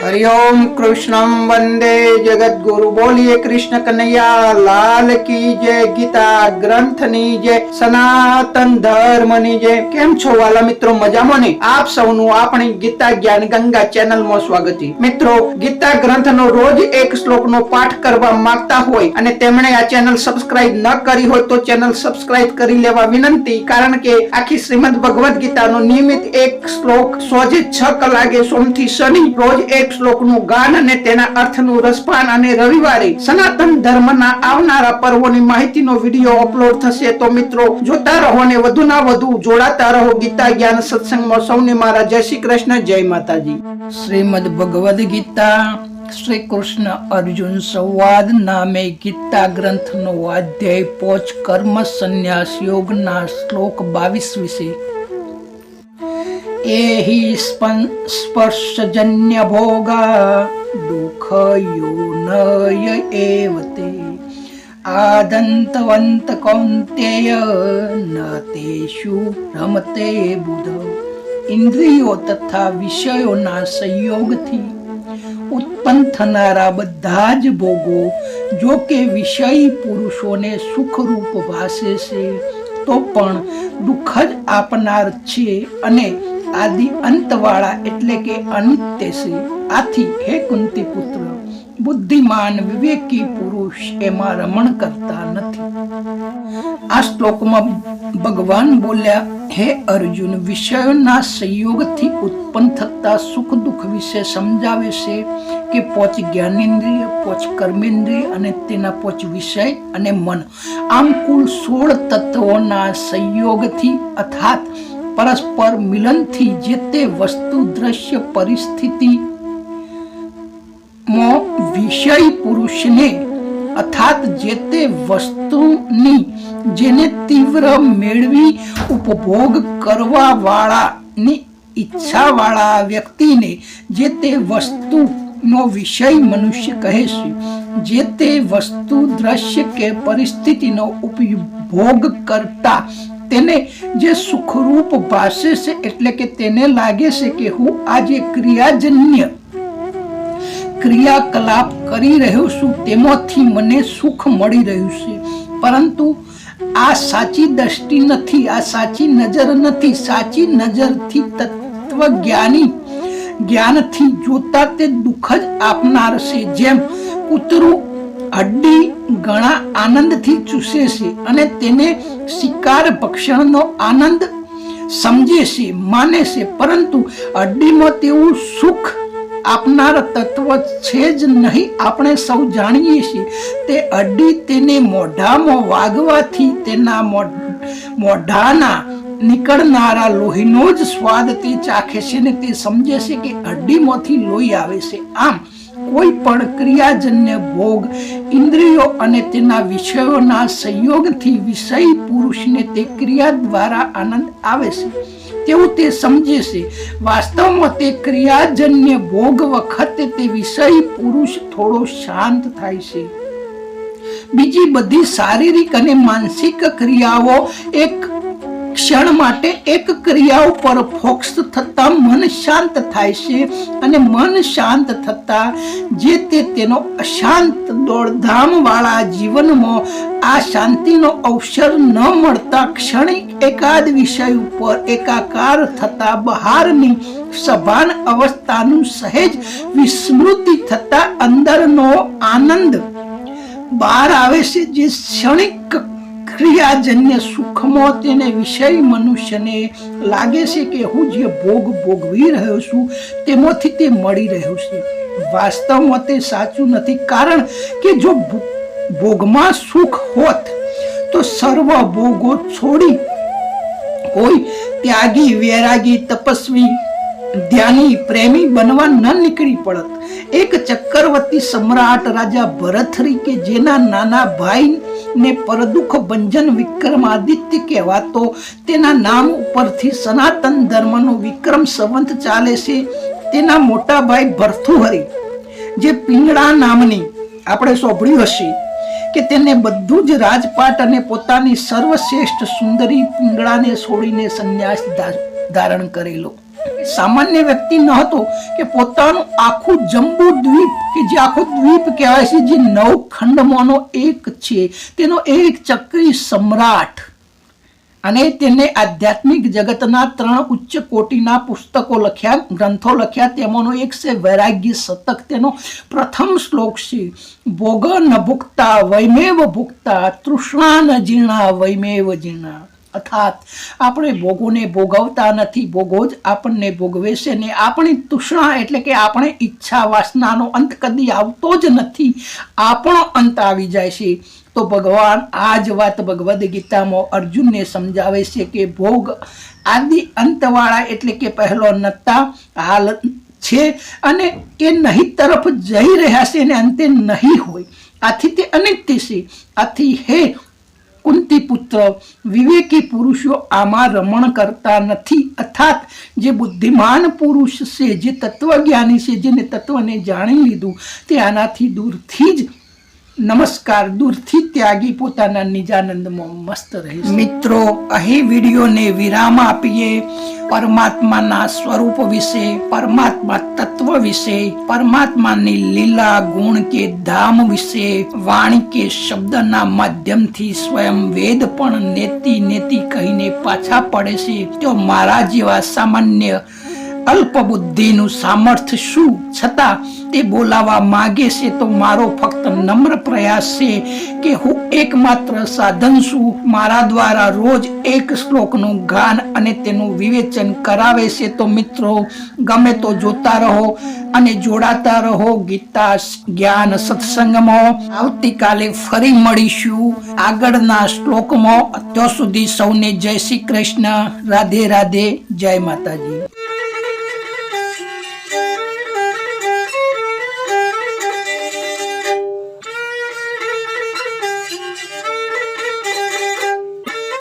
હરિઓમ કૃષ્ણમ વંદે જગદગુરુ બોલીએ કૃષ્ણ કનૈયા લાલ કી જય ગીતા ગ્રંથની જય સનાતન ધર્મની જય કેમ છો વાલા મિત્રો મજામાં ને આપ સૌનું આપણી ગીતા જ્ઞાન ગંગા ચેનલમાં સ્વાગત મિત્રો ગીતા ગ્રંથનો રોજ એક શ્લોકનો પાઠ કરવા માંગતા હોય અને તેમણે આ ચેનલ સબસ્ક્રાઇબ ન કરી હોય તો ચેનલ સબસ્ક્રાઇબ કરી લેવા વિનંતી, કારણ કે આખી શ્રીમદ ભગવદ્ ગીતાનો નિયમિત એક શ્લોક સોજે છ કલાકે સોમથી શનિ રોજ એક શ્લોકનું ગાન અને તેના અર્થનું રસપાન અને રવિવારે સનાતન ધર્મના આવનારા પર્વોની માહિતીનો વીડિયો અપલોડ થશે. તો મિત્રો, જોતા રહો ને વધુ ના વધુ જોડાતા રહો ગીતા જ્ઞાન સત્સંગમાં. સૌને મારા જય શ્રી કૃષ્ણ, જય માતાજી. શ્રીમદ ભગવદ ગીતા, શ્રી કૃષ્ણ અર્જુન સંવાદ નામે ગીતા ગ્રંથનો અધ્યાય પોચ કર્મ સંન્યાસ યોગના શ્લોક બાવીસ વિશે એહિ સ્પં- સ્પર્શજન્ય ભોગા દુઃખયોનય એવ તે આદંતવંત કૌંતેય ન તેષુ રમતે બુધ ઇન્દ્રિયો તથા વિષયોના સંયોગથી ઉત્પન્ન થનારા બધા જ ભોગો જો કે વિષય પુરુષોને સુખરૂપ ભાસે છે તો પણ દુઃખ જ આપનાર છે અને આદિ અંતવાળા એટલે કે અનિત્ય છે આથી હે કુંતી પુત્ર, બુદ્ધિમાન વિવેકી પુરુષ એમાં રમણ કરતા નથી. આ શ્લોકમાં ભગવાન બોલ્યા, હે અર્જુન, વિષયોના સંયોગથી ઉત્પન્ન થતા સુખ દુઃખ વિશે સમજાવે છે કે પોચ જ્ઞાનેન્દ્રિય, પોચ કર્મેન્દ્રિય અને તેના પોચ વિષય અને મન. આમ કુલ સોળ તત્વોના સંયોગથી, અર્થાત પરસ્પર મિલનથી જે તે વસ્તુ દ્રશ્ય પરિસ્થિતિ માં વિષય પુરુષને, અર્થાત જે તે વસ્તુની જેને તીવ્ર મેળવી ઉપભોગ કરવા વાળાની ઈચ્છા વાળા વ્યક્તિને જે તે વસ્તુનો વિષય મનુષ્ય કહે છે, જે તે વસ્તુ દ્રશ્ય કે પરિસ્થિતિનો ઉપભોગ કરતા તેને જે સુખરૂપ ભાષે છે, એટલે કે તેને લાગે છે કે હું આજે ક્રિયાજન્ય ક્રિયાકલાપ કરી રહ્યો છું, તેમાંથી મને સુખ મળી રહ્યું છે. પરંતુ આ સાચી દ્રષ્ટિ નથી, આ સાચી નજર નથી. સાચી નજરથી તત્વજ્ઞાની જ્ઞાનથી જોતા તે દુઃખ જ આપનાર છે. જેમ કૂતરું હડ્ડી ઘણા આનંદથી ચૂસે છે અને તેને શિકાર ભક્ષણનો આનંદ સમજે છે, માને છે. પરંતુ હડ્ડીમાં તેવું સુખ આપનાર તત્વ છે જ નહીં. આપણે સૌ જાણીએ છીએ તે અડી તેને મોઢામાં વાગવાથી તેના મોઢ- મોઢાના નીકળનારા લોહીનો જ સ્વાદ તે ચાખે છે ને તે સમજે છે કે અડીમાંથી લોહી આવે છે. આમ કોઈ પણ ક્રિયાજન્ય ભોગ ઇન્દ્રિયો અને તેના વિષયોના સંયોગથી વિષય પુરુષને તે ક્રિયા દ્વારા આનંદ આવે છે. તેવું તે સમજે છે. વાસ્તવમાં તે ક્રિયાજન્ય ભોગ વખતે તે વિષય પુરુષ થોડો શાંત થાય છે. બીજી બધી શારીરિક અને માનસિક ક્રિયાઓ એક ક્ષણ માટે એક ક્રિયા ઉપર ફોકસ થતા મન શાંત થાય છે અને મન શાંત થતા જે તે તેનો અશાંત દોડધામ વાળા જીવનમાં આ શાંતિનો અવસર ન મળતા ક્ષણિક એકાદ વિષય ઉપર એકાકાર થતા બહારની સભાન અવસ્થાનું સહેજ વિસ્મૃતિ થતા અંદરનો આનંદ બહાર આવે છે જે ક્ષણિક ક્રિયાજન્ય સુખમાં તેને વિષય મનુષ્યને લાગે છે કે હું જે ભોગ ભોગવી રહ્યો છું, તેમાંથી તે મળી રહ્યો છે. વાસ્તવમાં તે સાચું નથી, કારણ કે જો ભોગમાં સુખ હોત, તો સર્વ ભોગો છોડી કોઈ ત્યાગી, વૈરાગી, તપસ્વી, ધ્યાની, પ્રેમી બનવા ન નીકળી પડત. એક ચક્રવર્તી સમ્રાટ રાજા ભરથરી કે જેના નાના ભાઈ ને પરદુખ ભંજન વિક્રમાદિત્ય કહેવાતો, તેના નામ ઉપરથી સનાતન ધર્મનો વિક્રમ સંવંત ચાલે છે. તેના મોટા ભાઈ ભરથુહરી જે પિંગળા નામની આપણે સાંભળ્યું હશે કે તેને બધું જ રાજપાટ અને પોતાની સર્વશ્રેષ્ઠ સુંદરી પિંગળાને છોડીને સંન્યાસ ધારણ કરેલો. સામાન્ય વ્યક્તિ ન હતો કે પોતાનું આખું જંબુ દ્વીપ, કે જે આખો દ્વીપ કહેવાય છે, જે નવ ખંડમાંનો એક છે, તેનો એક ચક્રી સમ્રાટ. અને તેને આધ્યાત્મિક જગતના ત્રણ ઉચ્ચ કોટીના પુસ્તકો લખ્યા, ગ્રંથો લખ્યા, તેમાંનો એક છે વૈરાગ્ય શતક તેનો પ્રથમ શ્લોક છે ભોગ ન ભૂખતા વૈમેવ ભૂખતા તૃષ્ણા ન જીર્ણા વૈમેવ જીર્ણા અર્થાત આપણે ભોગોને ભોગવતા નથી, ભોગો જ આપણને ભોગવે છે ને આપણી તૃષ્ણા એટલે કે આપણે ઈચ્છા વાસનાનો અંત કદી આવતો જ નથી. આપણો અંત આવી જાય છે. તો ભગવાન આ જ વાત ભગવદ્ ગીતામાં અર્જુનને સમજાવે છે કે ભોગ આદિ અંતવાળા એટલે કે પહેલો નત્તા હાલ છે અને એ નહીં તરફ જઈ રહ્યા છે અને અંતે નહીં હોય. આથી તે અનિત્ય છે. આથી હે કુંતી પુત્ર વિવેકી પુરુષો આમાં રમણ કરતા નથી. અર્થાત, જે બુદ્ધિમાન પુરુષ છે, જે તત્વજ્ઞાની છે, જેને તત્વને જાણી લીધું, તે આનાથી દૂરથી જ નમસ્કાર. દૂરથી ત્યાગી પોતાના નિજાનંદમાં મસ્ત રહે મિત્રો, અહીં વિડીયોને વિરામ આપીએ. પરમાત્માના સ્વરૂપ વિશે, પરમાત્મા તત્વ વિશે, પરમાત્માની લીલા ગુણ કે ધામ વિશે, વાણી કે શબ્દના માધ્યમથી સ્વયં વેદ પણ નેતિ નેતિ કહીને પાછા પડે છે. તો મારા જેવા સામાન્ય અલ્પ બુદ્ધિનું સામર્થ્ય શું? છતાં તે બોલાવા માગે છે તો મારો ફક્ત નમ્ર પ્રયાસ છે કે હું એકમાત્ર સાધન છું. મારા દ્વારા રોજ એક શ્લોકનું ગાન અને તેનું વિવેચન કરાવે છે તો મિત્રો, ગમે તો જોતા રહો અને જોડાતા રહો ગીતા જ્ઞાન સત્સંગમાં. આવતીકાલે ફરી મળીશું આગળના શ્લોકમાં. અત્યાર સુધી સૌને જય શ્રી કૃષ્ણ. રાધે રાધે. જય માતાજી.